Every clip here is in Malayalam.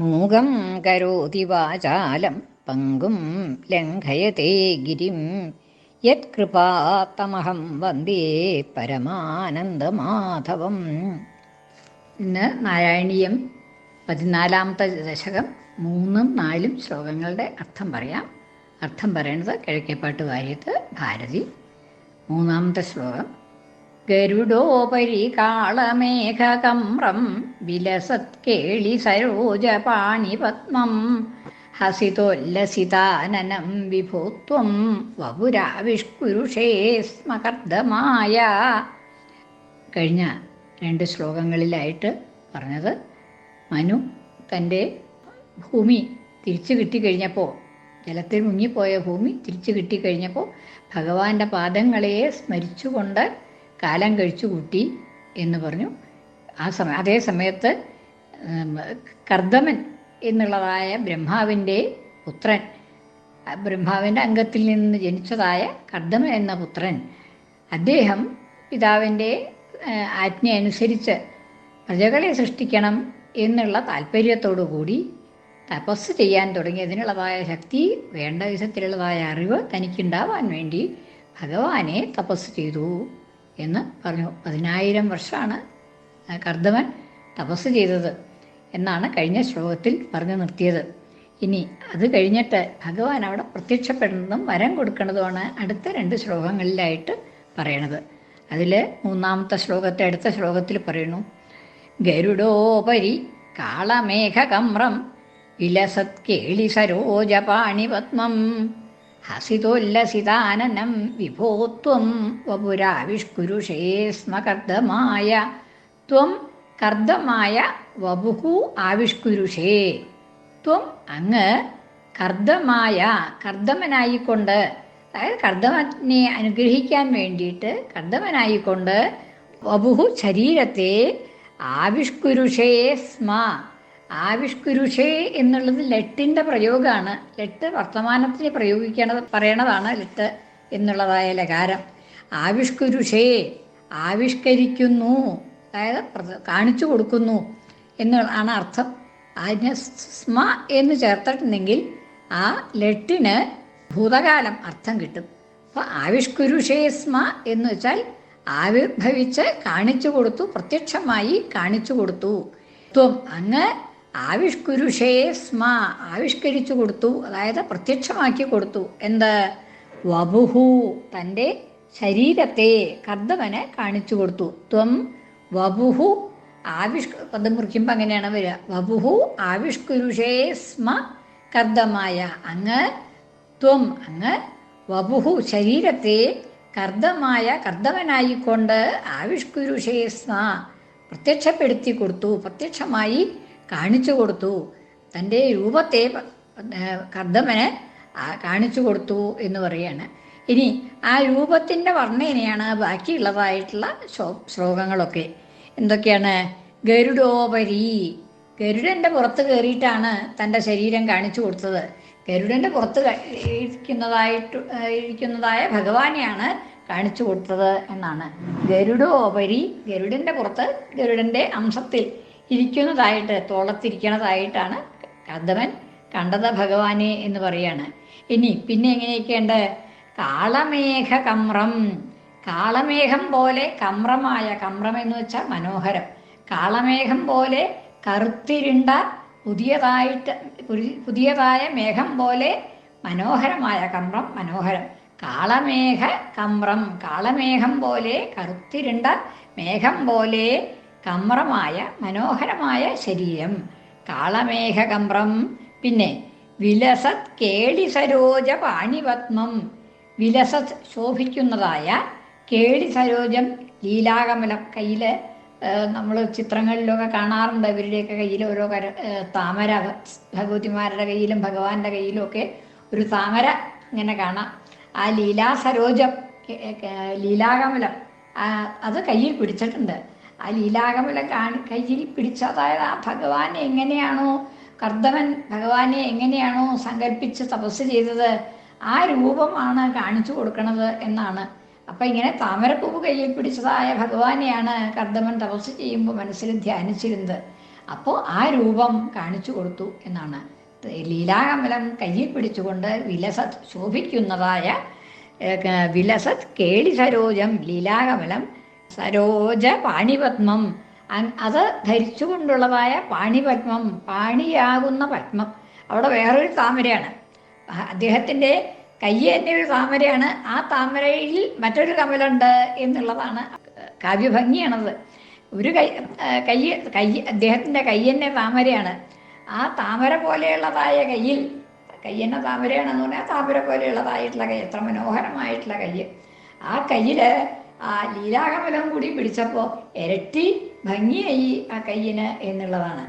മൂകം കരോതി വാചാലം പങ്കും ലംഘയത്തെ ഗിരിം. യത്കൃപാത്തമഹം വന്ദേ പരമാനന്ദമാധവം. ഇന്ന് നാരായണീയം പതിനാലാമത്തെ ദശകം മൂന്നും നാലും ശ്ലോകങ്ങളുടെ അർത്ഥം പറയാം. അർത്ഥം പറയുന്നത് കിഴക്കേപ്പാട്ട് വാര്യത്ത് ഭാരതി. മൂന്നാമത്തെ ശ്ലോകം. ഗരുഡോപരി കാളമേഘകമ്രം വിലസത്കേളി സരോജപാണിപത്മം ഹസിതോല്ലസിതാനനം വിഭൂത്വം വപുരാവിഷ്കുരുഷേ സ്മകർദ്ദമായ കഴിഞ്ഞ രണ്ട് ശ്ലോകങ്ങളിലായിട്ട് പറഞ്ഞത് മനു തന്റെ ഭൂമി തിരിച്ചു കിട്ടിക്കഴിഞ്ഞപ്പോൾ ജലത്തിൽ മുങ്ങിപ്പോയ ഭൂമി തിരിച്ചു കിട്ടിക്കഴിഞ്ഞപ്പോൾ ഭഗവാന്റെ പാദങ്ങളെ സ്മരിച്ചുകൊണ്ട് കാലം കഴിച്ചു കൂട്ടി എന്ന് പറഞ്ഞു. ആ സമയം അതേ സമയത്ത് കർദമൻ എന്നുള്ളതായ ബ്രഹ്മാവിന്റെ പുത്രൻ ബ്രഹ്മാവിന്റെ അംഗത്തിൽ നിന്ന് ജനിച്ചതായ കർദമൻ എന്ന പുത്രൻ അദ്ദേഹം പിതാവിന്റെ ആജ്ഞ അനുസരിച്ച് പ്രജകളെ സൃഷ്ടിക്കണം എന്നുള്ള താല്പര്യത്തോടു കൂടി തപസ് ചെയ്യാൻ തുടങ്ങിയതിനുള്ളതായ ശക്തി വേണ്ട വിധത്തിലുള്ളതായ അറിവ് തനിക്കുണ്ടാവാൻ വേണ്ടി ഭഗവാനെ തപസ് ചെയ്തു. എന്ന് പറഞ്ഞു. പതിനായിരം വർഷമാണ് കർദ്ദവൻ തപസ് ചെയ്തത് എന്നാണ് കഴിഞ്ഞ ശ്ലോകത്തിൽ പറഞ്ഞു നിർത്തിയത്. ഇനി അത് കഴിഞ്ഞിട്ട് ഭഗവാൻ അവിടെ പ്രത്യക്ഷപ്പെടുന്നതും വരം കൊടുക്കുന്നതുമാണ് അടുത്ത രണ്ട് ശ്ലോകങ്ങളിലായിട്ട് പറയണത്. അതിൽ മൂന്നാമത്തെ ശ്ലോകത്തെ അടുത്ത ശ്ലോകത്തിൽ പറയുന്നു ഗരുഡോപരി കാളമേഘകമ്രം വിലസത് കേളി സരോജപാണിപത്മം ഹസിതോല്ലസിതാനനം വിഭോത്വം വപുരാവിഷ്കുരുഷേ സ്മ കർദ്ദമായ. ത്വം കർദ്ദമായ വപുഹു ആവിഷ്കുരുഷേ. ത്വം അങ്ങ് കർദ്ദമായ കർദ്ദമനായിക്കൊണ്ട്. അതായത് കർദ്ദമനെ അനുഗ്രഹിക്കാൻ വേണ്ടിയിട്ട് കർദ്ദമനായിക്കൊണ്ട് വപുഹു ശരീരത്തെ ആവിഷ്കുരുഷേ സ്മ. ആവിഷ്കുരുഷേ എന്നുള്ളത് ലെട്ടിന്റെ പ്രയോഗമാണ് ലെട്ട് വർത്തമാനത്തിന് പ്രയോഗിക്കണത് പറയണതാണ് ലെട്ട് എന്നുള്ളതായ ലകാരം. ആവിഷ്കുരുഷേ ആവിഷ്കരിക്കുന്നു അതായത് കാണിച്ചു കൊടുക്കുന്നു എന്നുള്ളതാണ് അർത്ഥം. അതിന് സ്മ എന്ന് ചേർത്തിട്ടുണ്ടെങ്കിൽ ആ ലെട്ടിന് ഭൂതകാലം അർത്ഥം കിട്ടും. അപ്പോൾ ആവിഷ്കുരുഷേ സ്മ എന്ന് വെച്ചാൽ ആവിർഭവിച്ച് കാണിച്ചു കൊടുത്തു പ്രത്യക്ഷമായി കാണിച്ചു കൊടുത്തു. ത്വം അങ്ങ് ആവിഷ്കുരുഷേ സ്മ ആവിഷ്കരിച്ചു കൊടുത്തു അതായത് പ്രത്യക്ഷമാക്കി കൊടുത്തു. എന്ത്? വബുഹു തന്റെ ശരീരത്തെ കർദ്ദവന് കാണിച്ചു കൊടുത്തു. ത്വം വബുഹു ആവിഷ് പദം മുറിക്കുമ്പോൾ അങ്ങനെയാണ് വരിക. വബുഹു ആവിഷ്കുരുഷേ സ്മ കർദ്ദമായ. അങ്ങ് ത്വം അങ്ങ് വബുഹു ശരീരത്തെ കർദ്ദമായ കർദ്ദവനായിക്കൊണ്ട് ആവിഷ്കുരുഷേ സ്മ പ്രത്യക്ഷപ്പെടുത്തി കൊടുത്തു. പ്രത്യക്ഷമായി കാണിച്ചു കൊടുത്തു. തന്റെ രൂപത്തെ കർദ്ദമന് കാണിച്ചു കൊടുത്തു എന്ന് പറയാണ് ഇനി ആ രൂപത്തിന്റെ വർണേനെയാണ് ബാക്കിയുള്ളതായിട്ടുള്ള ശ്ലോകങ്ങളൊക്കെ. എന്തൊക്കെയാണ്? ഗരുഡോപരി. ഗരുഡന്റെ പുറത്ത് കയറിയിട്ടാണ് തന്റെ ശരീരം കാണിച്ചു കൊടുത്തത്. ഗരുഡന്റെ പുറത്ത് ഇരിക്കുന്നതായിട്ട് ഇരിക്കുന്നതായ ഭഗവാനെയാണ് കാണിച്ചു കൊടുത്തത് എന്നാണ്. ഗരുഡോപരി ഗരുഡന്റെ പുറത്ത് ഗരുഡന്റെ അംശത്തിൽ ഇരിക്കുന്നതായിട്ട് തോളത്തിരിക്കുന്നതായിട്ടാണ് കർദ്ദവൻ കണ്ടത ഭഗവാനെ എന്ന് പറയാണ്. ഇനി പിന്നെ എങ്ങനെയൊക്കെയുണ്ട്? കാളമേഘ കമ്രം. കാളമേഘം പോലെ കമ്രമായ കമ്രം എന്ന് വെച്ചാൽ മനോഹരം. കാളമേഘം പോലെ കറുത്തിരുണ്ട പുതിയതായിട്ട് പുതിയതായ മേഘം പോലെ മനോഹരമായ കമ്രം മനോഹരം. കാളമേഘ കമ്രം. കാളമേഘം പോലെ കറുത്തിരുണ്ട മേഘം പോലെ കമ്രമായ മനോഹരമായ ശരീരം. കാളമേഘകമ്രം. പിന്നെ വിലസത് കേളി സരോജ പാണിപത്മം വിലസത് ശോഭിക്കുന്നതായ കേളി സരോജം ലീലാകമലം കയ്യിൽ നമ്മൾ ചിത്രങ്ങളിലൊക്കെ കാണാറുണ്ട്. ഇവരുടെയൊക്കെ കയ്യിൽ ഓരോ കര താമര ഭഗവതിമാരുടെ കയ്യിലും ഭഗവാന്റെ കയ്യിലും ഒക്കെ ഒരു താമര ഇങ്ങനെ കാണാം. ആ ലീലാ സരോജം ലീലാകമലം അത് കയ്യിൽ പിടിച്ചിട്ടുണ്ട്. ആ ലീലാകമലം കാണി കയ്യിൽ പിടിച്ചതായത് ആ ഭഗവാൻ എങ്ങനെയാണോ കർദ്ദവൻ ഭഗവാനെ എങ്ങനെയാണോ സങ്കല്പിച്ച് തപസ് ചെയ്തത് ആ രൂപമാണ് കാണിച്ചു കൊടുക്കുന്നത് എന്നാണ്. അപ്പം ഇങ്ങനെ താമരപ്പൂവ് കയ്യിൽ പിടിച്ചതായ ഭഗവാനെയാണ് കർദ്ദമൻ തപസ് ചെയ്യുമ്പോൾ മനസ്സിൽ ധ്യാനിച്ചിരുന്നത്. അപ്പോൾ ആ രൂപം കാണിച്ചു കൊടുത്തു എന്നാണ്. ലീലാകമലം കയ്യിൽ പിടിച്ചുകൊണ്ട് വിലസത് ശോഭിക്കുന്നതായ വിലസത് കേളി സരോജം ലീലാകമലം സരോജ പാണിപത്മം. അത് ധരിച്ചുകൊണ്ടുള്ളതായ പാണിപത്മം പാണിയാകുന്ന പത്മം. അവിടെ വേറൊരു താമരയാണ്. അദ്ദേഹത്തിന്റെ കയ്യ് തന്നെ ഒരു താമരയാണ്. ആ താമരയിൽ മറ്റൊരു കമലുണ്ട് എന്നുള്ളതാണ് കാവ്യഭംഗിയാണത്. ഒരു കൈ കയ്യ കൈ കൈ അദ്ദേഹത്തിന്റെ കയ്യന്നെ താമരയാണ്. ആ താമര പോലെയുള്ളതായ കയ്യിൽ കയ്യന്നെ താമരയാണെന്ന് പറഞ്ഞാൽ താമര പോലെയുള്ളതായിട്ടുള്ള കൈ എത്ര മനോഹരമായിട്ടുള്ള കയ്യ് ആ കയ്യിൽ ആ ലീലാകമലം കൂടി പിടിച്ചപ്പോൾ ഇരട്ടി ഭംഗിയായി ആ കയ്യിന് എന്നുള്ളതാണ്.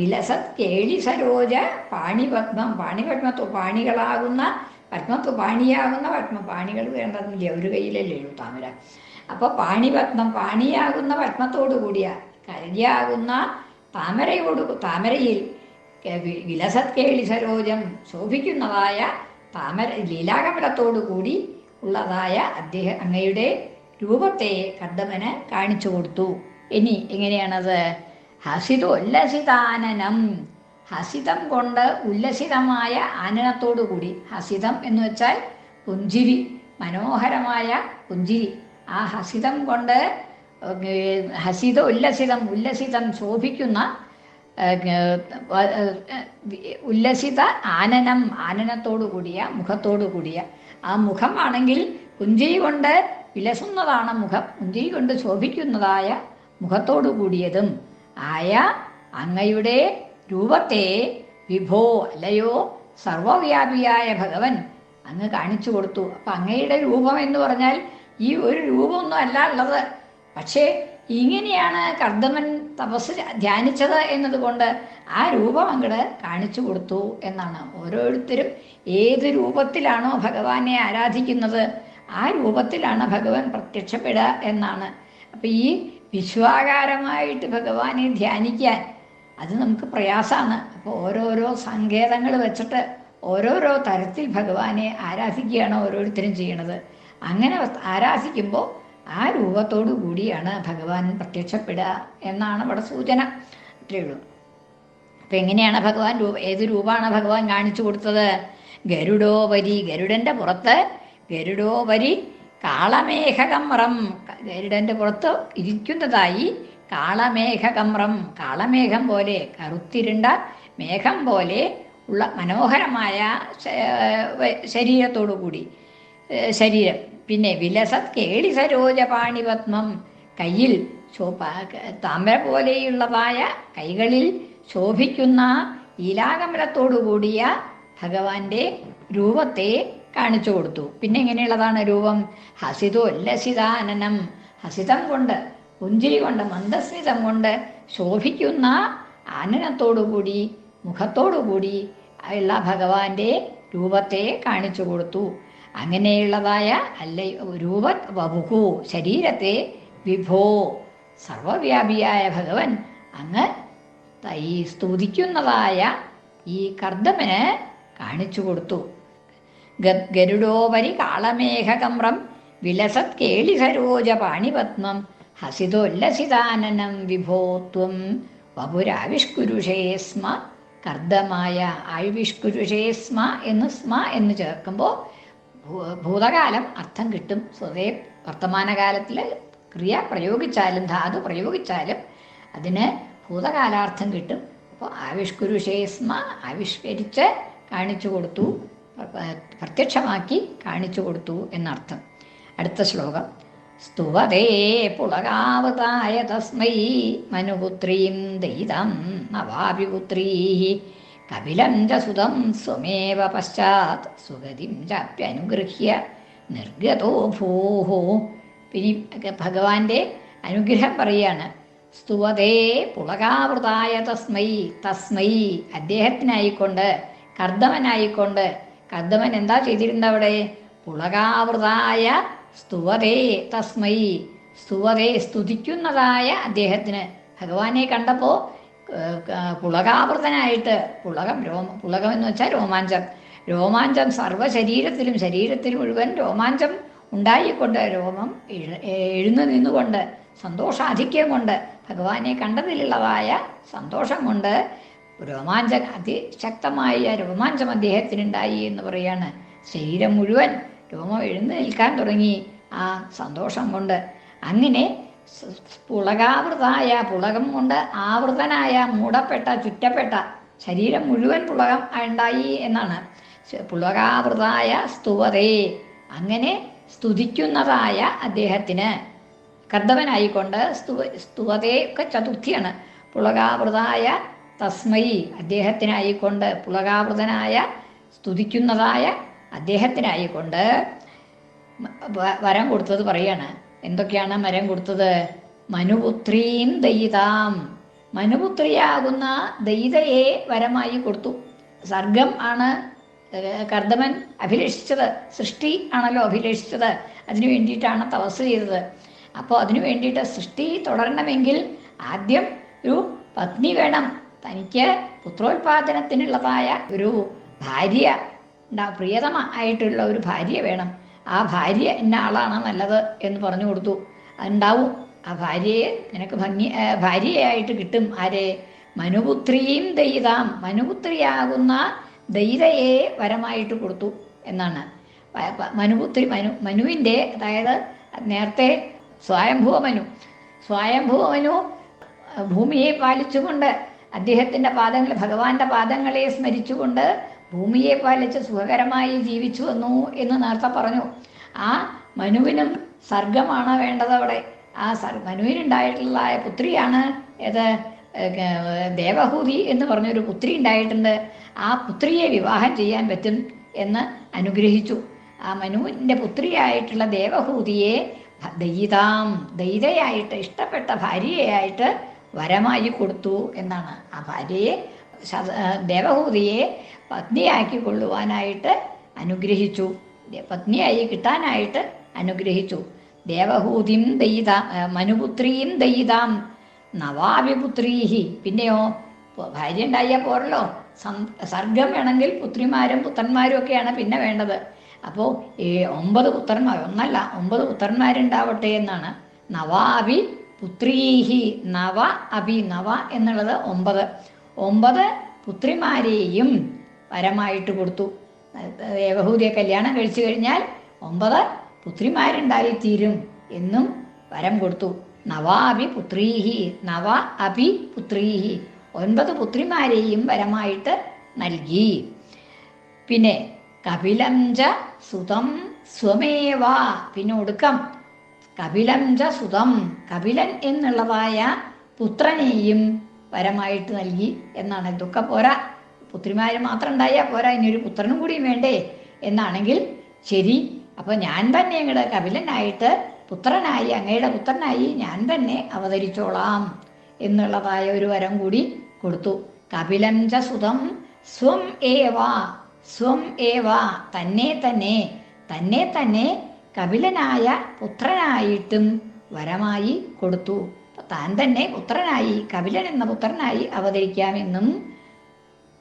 വിലസത് കേളി സരോജ പാണിപത്മം പാണിപത്മത്വ പാണികളാകുന്ന പത്മത്വ പാണിയാകുന്ന പത്മ പാണികൾ വേണ്ടതില്ല. ഒരു കയ്യിലല്ലേ ഉള്ളൂ താമര. അപ്പോൾ പാണിപത്മം പാണിയാകുന്ന പത്മത്തോടു കൂടിയ കരിയാകുന്ന താമരയോട് താമരയിൽ വിലസത് കേളി സരോജം ശോഭിക്കുന്നതായ താമര ലീലാകമലത്തോടു കൂടി ഉള്ളതായ അദ്ദേഹം അങ്ങയുടെ രൂപത്തെ കർദമന് കാണിച്ചു കൊടുത്തു. ഇനി എങ്ങനെയാണത്? ഹസിതോല്ലസിതാനനം. ഹസിതം കൊണ്ട് ഉല്ലസിതമായ ആനനത്തോടു കൂടി ഹസിതം എന്ന് വെച്ചാൽ പുഞ്ചിരി മനോഹരമായ പുഞ്ചിരി. ആ ഹസിതം കൊണ്ട് ഹസിത ഉല്ലസിതം ഉല്ലസിതം ശോഭിക്കുന്ന ഉല്ലസിത ആനനം ആനനത്തോടു കൂടിയ മുഖത്തോടു കൂടിയ ആ മുഖമാണെങ്കിൽ പുഞ്ചിരി കൊണ്ട് വിലസുന്നതാണ് മുഖം. പുഞ്ചിരി കൊണ്ട് ശോഭിക്കുന്നതായ മുഖത്തോടു കൂടിയതും ആയ അങ്ങയുടെ രൂപത്തെ വിഭോ അല്ലയോ സർവവ്യാപിയായ ഭഗവൻ അങ്ങ് കാണിച്ചു കൊടുത്തു. അപ്പം അങ്ങയുടെ രൂപം എന്ന് പറഞ്ഞാൽ ഈ ഒരു രൂപമൊന്നും അല്ല ഉള്ളത്. പക്ഷേ ഇങ്ങനെയാണ് കർദമൻ തപസ് ധ്യാനിച്ചത് എന്നതുകൊണ്ട് ആ രൂപം അങ്ങട് കാണിച്ചു കൊടുത്തു എന്നാണ് ഓരോരുത്തരും ഏത് രൂപത്തിലാണോ ഭഗവാനെ ആരാധിക്കുന്നത് ആ രൂപത്തിലാണ് ഭഗവാൻ പ്രത്യക്ഷപ്പെടുക എന്നാണ്. അപ്പം ഈ വിശ്വാകാരമായിട്ട് ഭഗവാനെ ധ്യാനിക്കാൻ അത് നമുക്ക് പ്രയാസമാണ്. അപ്പോൾ ഓരോരോ സങ്കേതങ്ങൾ വെച്ചിട്ട് ഓരോരോ തരത്തിൽ ഭഗവാനെ ആരാധിക്കുകയാണ് ഓരോരുത്തരും ചെയ്യണത്. അങ്ങനെ ആരാധിക്കുമ്പോൾ ആ രൂപത്തോടു കൂടിയാണ് ഭഗവാൻ പ്രത്യക്ഷപ്പെടുക എന്നാണ് ഇവിടെ സൂചന. അത്രയേ ഉള്ളൂ. അപ്പം എങ്ങനെയാണ് ഭഗവാൻ രൂപ ഏത് രൂപമാണ് ഭഗവാൻ കാണിച്ചു കൊടുത്തത്? ഗരുഡോപരി ഗരുഡന്റെ പുറത്ത് ഗരുഡോപരി കാളമേഘകമ്രം. ഗരുഡന്റെ പുറത്ത് ഇരിക്കുന്നതായി കാളമേഘകമ്രം. കാളമേഘം പോലെ കറുത്തിരുണ്ട മേഘം പോലെ ഉള്ള മനോഹരമായ ശരീരത്തോടു കൂടി ശരീരം. പിന്നെ വിലസത് കേളി സരോജ പാണിപത്മം കയ്യിൽ താമര പോലെയുള്ളതായ കൈകളിൽ ശോഭിക്കുന്ന ഈലാകമലത്തോടു കൂടിയ ഭഗവാന്റെ രൂപത്തെ കാണിച്ചു കൊടുത്തു. പിന്നെ എങ്ങനെയുള്ളതാണ് രൂപം? ഹസിതോല്ലസിതാനനം ഹസിതം കൊണ്ട് പുഞ്ചിരി കൊണ്ട് മന്ദസ്മിതം കൊണ്ട് ശോഭിക്കുന്ന ആനനത്തോടുകൂടി മുഖത്തോടുകൂടി ഉള്ള ഭഗവാന്റെ രൂപത്തെ കാണിച്ചു കൊടുത്തു. അങ്ങനെയുള്ളതായ അല്ല രൂപ വപുഹു ശരീരത്തെ വിഭോ സർവവ്യാപിയായ ഭഗവൻ അങ്ങ് തൈ സ്തുതിക്കുന്നതായ ഈ കർദമന് കാണിച്ചു കൊടുത്തു. ഗരുഡോപരി കാളമേഘകമ്രം വിലസത് കേളി സരോജ പാണിപത്മം ഹസിതോല്ലസിതാനനം വിഭോത്വം വപുരാവിഷ്കുരുഷേസ്മ കർദ്ദമായ ആയുവിഷ്കുരുഷേ സ്മ എന്ന് സ്മ എന്ന് ചേർക്കുമ്പോൾ ഭൂതകാലം അർത്ഥം കിട്ടും. സ്വതേ വർത്തമാനകാലത്തിൽ ക്രിയ പ്രയോഗിച്ചാലും ധാതു പ്രയോഗിച്ചാലും അതിന് ഭൂതകാലാർത്ഥം കിട്ടും. അപ്പോൾ ആവിഷ്കുരുഷേസ്മ ആവിഷ്കരിച്ച് കാണിച്ചു കൊടുത്തു പ്രത്യക്ഷമാക്കി കാണിച്ചു കൊടുത്തു എന്നർത്ഥം. അടുത്ത ശ്ലോകം. സ്തുവതേ പുളകാവതായ തസ്മൈ മനുപുത്രീം ദയിതം നവാഭിപുത്രീ. കപിലം ച സുതം സ്വമേവ പശ്ചാത് സുഗതിം ചാപ്യനുഗൃഹ്യ നിർഗതോ ഭൂഹോ. പിന്നെ ഭഗവാന്റെ അനുഗ്രഹം പറയാണ് സ്തുവതേ പുളകാവൃതായ തസ്മൈ തസ്മൈ. അദ്ദേഹത്തിനായിക്കൊണ്ട് കർദ്ദമനായിക്കൊണ്ട് കർദ്ദമൻ എന്താ ചെയ്തിരുന്നത് അവിടെ? പുളകാവൃതായ സ്തുവതേ തസ്മൈ. സ്തുവതേ സ്തുതിക്കുന്നതായ അദ്ദേഹത്തിന്. ഭഗവാനെ കണ്ടപ്പോൾ പുളകാവൃതനായിട്ട് പുളകം രോമ പുളകം എന്ന് വെച്ചാൽ രോമാഞ്ചം. രോമാഞ്ചം സർവ ശരീരത്തിലും ശരീരത്തിൽ മുഴുവൻ രോമാഞ്ചം ഉണ്ടായിക്കൊണ്ട് രോമം എഴു എഴുന്നു നിന്നുകൊണ്ട് സന്തോഷാധിക്യം കൊണ്ട് ഭഗവാനെ കണ്ടതിലുള്ളതായ സന്തോഷം കൊണ്ട് രോമാഞ്ച അതിശക്തമായ രോമാഞ്ചം അദ്ദേഹത്തിനുണ്ടായി എന്ന് പറയാണ്. ശരീരം മുഴുവൻ രോമം എഴുന്നേൽക്കാൻ തുടങ്ങി ആ സന്തോഷം കൊണ്ട്. അങ്ങനെ പുളകാവൃതായ പുളകം കൊണ്ട് ആവൃതനായ മൂടപ്പെട്ട ചുറ്റപ്പെട്ട ശരീരം മുഴുവൻ പുളകം ഉണ്ടായി എന്നാണ്. പുളകാവൃതായ സ്തുവതേ. അങ്ങനെ സ്തുതിക്കുന്നതായ അദ്ദേഹത്തിന് കർദ്ദവനായിക്കൊണ്ട് സ്തു സ്തുവതേ ഒക്കെ ചതുർത്ഥിയാണ്. പുളകാവൃതായ തസ്മൈ അദ്ദേഹത്തിനായിക്കൊണ്ട് പുളകാവൃതനായ സ്തുതിക്കുന്നതായ അദ്ദേഹത്തിനായിക്കൊണ്ട് വരം കൊടുത്തത് പറയാണ്. എന്തൊക്കെയാണ് മരം കൊടുത്തത്? മനുപുത്രീം ദയിതാം. മനുപുത്രിയാകുന്ന ദയിതയെ വരമായി കൊടുത്തു. സർഗം ആണ് കർദമൻ അഭിലഷിച്ചത്. സൃഷ്ടി ആണല്ലോ അഭിലഷിച്ചത്. അതിനു വേണ്ടിയിട്ടാണ് തപസ് ചെയ്തത്. അപ്പോൾ അതിനു വേണ്ടിയിട്ട് സൃഷ്ടി തുടരണമെങ്കിൽ ആദ്യം ഒരു പത്നി വേണം. തനിക്ക് പുത്രോത്പാദനത്തിനുള്ളതായ ഒരു ഭാര്യ ഉണ്ടാ- പ്രിയതമ ആയിട്ടുള്ള ഒരു ഭാര്യ വേണം. ആ ഭാര്യ എന്ന ആളാണ് നല്ലത് എന്ന് പറഞ്ഞു കൊടുത്തു. അതുണ്ടാവും. ആ ഭാര്യയെ നിനക്ക് ഭംഗി ഭാര്യയായിട്ട് കിട്ടും. ആരെ? മനുപുത്രിയും ദയിതാം. മനുപുത്രിയാകുന്ന ദയിതയെ വരമായിട്ട് കൊടുത്തു എന്നാണ്. മനുപുത്രി മനു മനുവിന്റെ അതായത് നേരത്തെ സ്വയംഭുവ മനു. സ്വയംഭൂ മനു ഭൂമിയെ പാലിച്ചുകൊണ്ട് അദ്ദേഹത്തിന്റെ പാദങ്ങൾ ഭഗവാന്റെ പാദങ്ങളെ സ്മരിച്ചുകൊണ്ട് ഭൂമിയെ പാലിച്ച് സുഖകരമായി ജീവിച്ചു വന്നു എന്ന് നേരത്തെ പറഞ്ഞു. ആ മനുവിനും സർഗമാണ് വേണ്ടത് അവിടെ. ആ സർ മനുവിനുണ്ടായിട്ടുള്ള പുത്രിയാണ് ഏത്? ദേവഹൂതി എന്ന് പറഞ്ഞൊരു പുത്രി ഉണ്ടായിട്ടുണ്ട്. ആ പുത്രിയെ വിവാഹം ചെയ്യാൻ പറ്റും എന്ന് അനുഗ്രഹിച്ചു. ആ മനുവിന്റെ പുത്രിയായിട്ടുള്ള ദേവഹൂതിയെ ദയിതാം ദയിതയായിട്ട് ഇഷ്ടപ്പെട്ട ഭാര്യയായിട്ട് വരമായി കൊടുത്തു എന്നാണ്. ആ ഭാര്യയെ ദേവഹൂതിയെ പത്നിയാക്കി കൊള്ളുവാനായിട്ട് അനുഗ്രഹിച്ചു പത്നിയായി കിട്ടാനായിട്ട് അനുഗ്രഹിച്ചു. ദേവഹൂതിം ദയിത മനുപുത്രിയും ദയിതാം നവാവിപുത്രീഹി പിന്നെയോ ഭാര്യ ഉണ്ടായാൽ പോരല്ലോ. സർഗം വേണമെങ്കിൽ പുത്രിമാരും പുത്രന്മാരും ഒക്കെയാണ് പിന്നെ വേണ്ടത്. അപ്പോൾ ഈ ഒമ്പത് പുത്രന്മാർ ഒന്നല്ല ഒമ്പത് പുത്രന്മാരുണ്ടാവട്ടെ എന്നാണ് നവാവി പുത്രീഹി നവ അഭി നവ എന്നുള്ളത് ഒമ്പത്. ഒമ്പത് പുത്രിമാരെയും വരമായിട്ട് കൊടുത്തു. യഹൂദിയെ കല്യാണം കഴിച്ചു കഴിഞ്ഞാൽ ഒമ്പത് പുത്രിമാരുണ്ടായിത്തീരും എന്നും വരം കൊടുത്തു. നവാഭി പുത്രീഹി നവ അഭി പുത്രീഹി ഒൻപത് പുത്രിമാരെയും വരമായിട്ട് നൽകി. പിന്നെ കപിലം ച സുതം സ്വമേവ പിന്നെ ഒടുക്കം. കപിലം ച സുതം കപിലൻ എന്നുള്ളതായ പുത്രനെയും വരമായിട്ട് നൽകി എന്നാണ്. ഇതൊക്കെ പോരാ. പുത്രിമാര് മാത്രം ഉണ്ടായാൽ പോരാ. ഇനി ഒരു പുത്രനും കൂടിയും വേണ്ടേ എന്നാണെങ്കിൽ ശരി. അപ്പോൾ ഞാൻ തന്നെ അങ്ങയുടെ കപിലനായിട്ട് പുത്രനായി അങ്ങയുടെ പുത്രനായി ഞാൻ തന്നെ അവതരിച്ചോളാം എന്നുള്ളതായ ഒരു വരം കൂടി കൊടുത്തു. കപിലം ച സുതം സ്വം ഏവാ സ്വം ഏവാ തന്നെ തന്നെ തന്നെ തന്നെ കപിലനായ പുത്രനായിട്ടും വരമായി കൊടുത്തു. താൻ തന്നെ പുത്രനായി കപിലൻ എന്ന പുത്രനായി അവതരിക്കാമെന്നും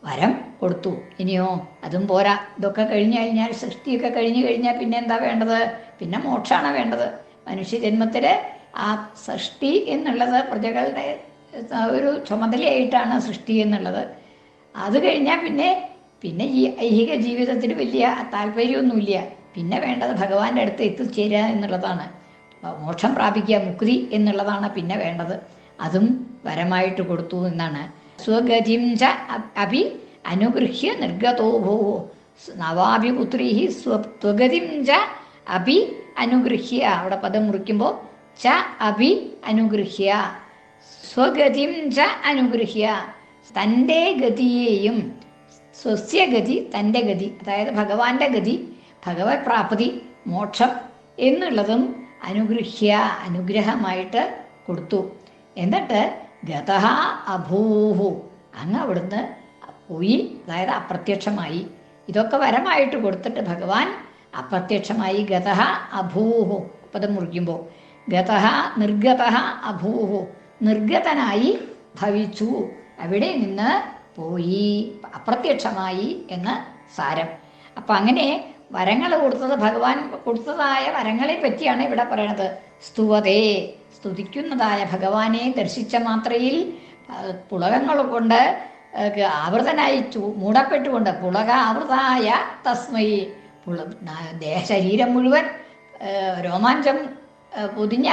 വരം കൊടുത്തു. ഇനിയോ അതും പോരാ. ഇതൊക്കെ കഴിഞ്ഞു കഴിഞ്ഞാൽ സൃഷ്ടിയൊക്കെ കഴിഞ്ഞു കഴിഞ്ഞാൽ പിന്നെ എന്താ വേണ്ടത്? പിന്നെ മോക്ഷമാണ് വേണ്ടത്? മനുഷ്യജന്മത്തിൽ ആ സൃഷ്ടി എന്നുള്ളത് പ്രജകളുടെ ഒരു ചുമതലയായിട്ടാണ് സൃഷ്ടി എന്നുള്ളത്. അത് കഴിഞ്ഞാൽ പിന്നെ പിന്നെ ഈ ഐഹിക ജീവിതത്തിന് വലിയ താല്പര്യമൊന്നുമില്ല. പിന്നെ വേണ്ടത് ഭഗവാന്റെ അടുത്ത് എത്തിച്ചേരുക എന്നുള്ളതാണ്. മോക്ഷം പ്രാപിക്കുക മുക്തി എന്നുള്ളതാണ് പിന്നെ വേണ്ടത്. അതും വരമായിട്ട് കൊടുത്തു എന്നാണ്. സ്വഗതിം അഭി അനുഗൃഹ്യ നിർഗതോ ഭൂ. നവാഭിപുത്രി സ്വ അഭി അനുഗൃഹ്യ. അവിടെ പദം മുറിക്കുമ്പോൾ ച അഭി അനുഗൃഹ്യ. സ്വഗതിം അനുഗൃഹ്യ. തന്റെ ഗതിയെയും സ്വസ്യഗതി തന്റെ ഗതി അതായത് ഭഗവാന്റെ ഗതി ഭഗവത് പ്രാപ്തി മോക്ഷം എന്നുള്ളതും അനുഗൃഹ്യ അനുഗ്രഹമായിട്ട് കൊടുത്തു. എന്നിട്ട് ഗതഹ അഭൂഹു. അങ്ങ് അവിടുന്ന് പോയി അതായത് അപ്രത്യക്ഷമായി. ഇതൊക്കെ വരമായിട്ട് കൊടുത്തിട്ട് ഭഗവാൻ അപ്രത്യക്ഷമായി ഗതഹ അഭൂഹു. പദം മുറിക്കുമ്പോൾ ഗതഹ നിർഗതഹ അഭൂഹു. നിർഗതനായി ഭവിച്ചു. അവിടെ നിന്ന് പോയി. അപ്രത്യക്ഷമായി എന്ന് സാരം. അപ്പം അങ്ങനെ വരങ്ങൾ കൊടുത്തത് ഭഗവാൻ കൊടുത്തതായ വരങ്ങളെ പറ്റിയാണ് ഇവിടെ പറയണത്. സ്തുവതേ സ്തുതിക്കുന്നതായ ഭഗവാനെ ദർശിച്ച മാത്രയിൽ പുളകങ്ങൾ കൊണ്ട് ആവൃതനായി മൂടപ്പെട്ടുകൊണ്ട് പുളക ആവൃതായ തസ്മൈ ശരീരം മുഴുവൻ രോമാഞ്ചം പൊതിഞ്ഞ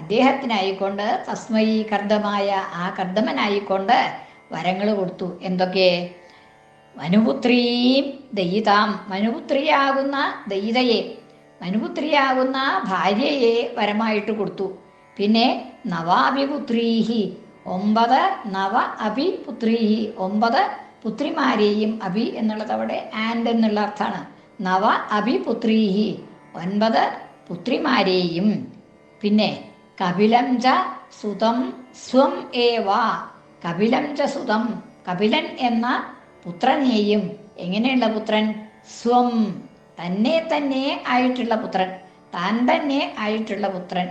അദ്ദേഹത്തിനായിക്കൊണ്ട് തസ്മൈ കർദ്ദമായ ആ കർദ്ദമനായിക്കൊണ്ട് വരങ്ങൾ കൊടുത്തു. എന്തൊക്കെ? മനുപുത്രീം ദയിതാം. മനുപുത്രിയാകുന്ന ദയിതയെ മനുപുത്രിയാകുന്ന ഭാര്യയെ വരമായിട്ട് കൊടുത്തു. പിന്നെ നവാഭിപുത്രീഹി ഒമ്പത് നവ അഭിപുത്രീഹി ഒമ്പത് പുത്രിമാരെയും അഭി എന്നുള്ളത് അവിടെ ആൻഡ് എന്നുള്ള അർത്ഥമാണ്. നവ അഭിപുത്രീഹി ഒൻപത് പുത്രിമാരെയും. പിന്നെ കപിലം ച സുതം സ്വം ഏവ കപിലം ച സുതം കപിലൻ എന്ന പുത്രനെയും എങ്ങനെയുള്ള പുത്രൻ? സ്വം. തന്നെ തന്നെ ആയിട്ടുള്ള പുത്രൻ. താൻ തന്നെ ആയിട്ടുള്ള പുത്രൻ.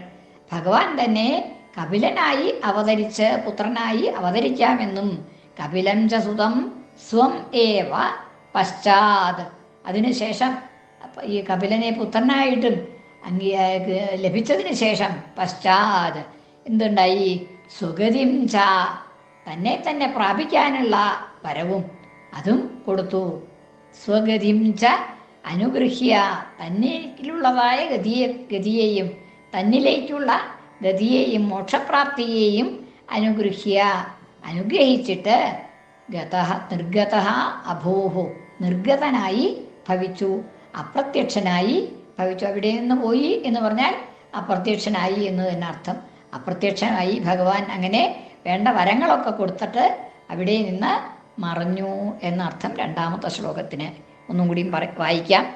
ഭഗവാൻ തന്നെ കപിലനായി അവതരിച്ച് പുത്രനായി അവതരിക്കാമെന്നും കപിലം ചസുതം സ്വം ഏവ പശ്ചാത്. അതിനുശേഷം ഈ കപിലനെ പുത്രനായിട്ടും അംഗീ ലഭിച്ചതിന് ശേഷം പശ്ചാത്. എന്തുണ്ടായി? സുഗതിം ച. തന്നെ തന്നെ പ്രാപിക്കാനുള്ള പരവും അതും കൊടുത്തു. സ്വഗതിം ച അനുഗൃഹ്യ. തന്നിലുള്ളതായ ഗതിയെ ഗതിയെയും തന്നിലേക്കുള്ള ഗതിയെയും മോക്ഷപ്രാപ്തിയെയും അനുഗൃഹ്യ. അനുഗ്രഹിച്ചിട്ട് ഗത നിർഗത അഭൂഹു. നിർഗതനായി ഭവിച്ചു. അപ്രത്യക്ഷനായി ഭവിച്ചു. അവിടെ നിന്ന് പോയി എന്ന് പറഞ്ഞാൽ അപ്രത്യക്ഷനായി എന്ന് തന്നെ അർത്ഥം. അപ്രത്യക്ഷനായി ഭഗവാൻ അങ്ങനെ വേണ്ട വരങ്ങളൊക്കെ കൊടുത്തിട്ട് അവിടെ നിന്ന് മറഞ്ഞു എന്നർത്ഥം രണ്ടാമത്തെ ശ്ലോകത്തിന്. ഒന്നും കൂടിയും പറ വായിക്കാം.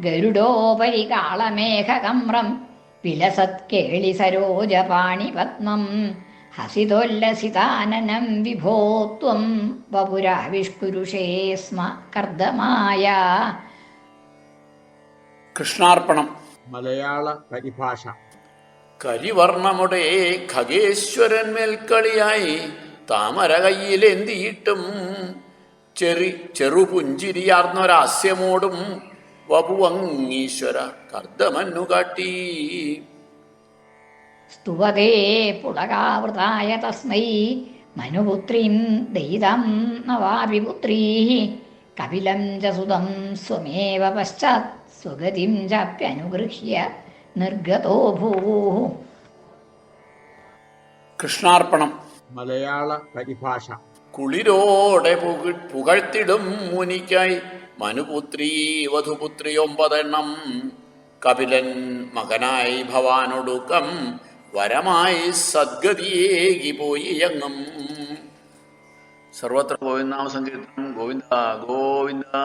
ഗരുഡോപരി കാളമേഘകമ്രം വിലസത് കേളി സരോജപാണി പത്മം ഹസിതോല്ലസിതാനനം വിഭോത്വം വപുരാവിഷ്കുരുഷേ സ്മ കർദ്ദമായ. കൃഷ്ണാർപ്പണം. മലയാള പരിഭാഷ. കരിവർണമുടേ ഖഗേശ്വരൻ മേൽക്കളിയായി താമര കയ്യിലെന്തിയിട്ടും ചെറി ചെറുപുഞ്ചിരിയാർന്നൊരാസ്യമോടും വപുവങ്ങീശ്വര കർദ്ദമന്നു കാട്ടി സ്തുവതേ പുളകാവൃതായ തസ്മൈ മനുപുത്രീം ദൈതം നവാഭിപുത്രീ കപിലം ച സുതം സ്വമേവ പശ്ചാത് സ്വഗതിം ചാപ്യനുഗൃഹ്യ നിർഗതോ ഭൂ കൃഷ്ണാർപ്പണം. മലയാള പരിഭാഷ. കുളിരോടെ പുക- പുകഴ്ത്തിടും മുനിക്കായി. മനുപുത്രി വധുപുത്രി ഒമ്പതെണ്ണം. കപിലൻ മകനായി ഭവാനൊടുക്കം. വരമായി സദ്ഗതിയേകി പോയി എങ്ങും സർവത്ര ഗോവിന്ദ സങ്കീർത്തനം ഗോവിന്ദ ഗോവിന്ദ.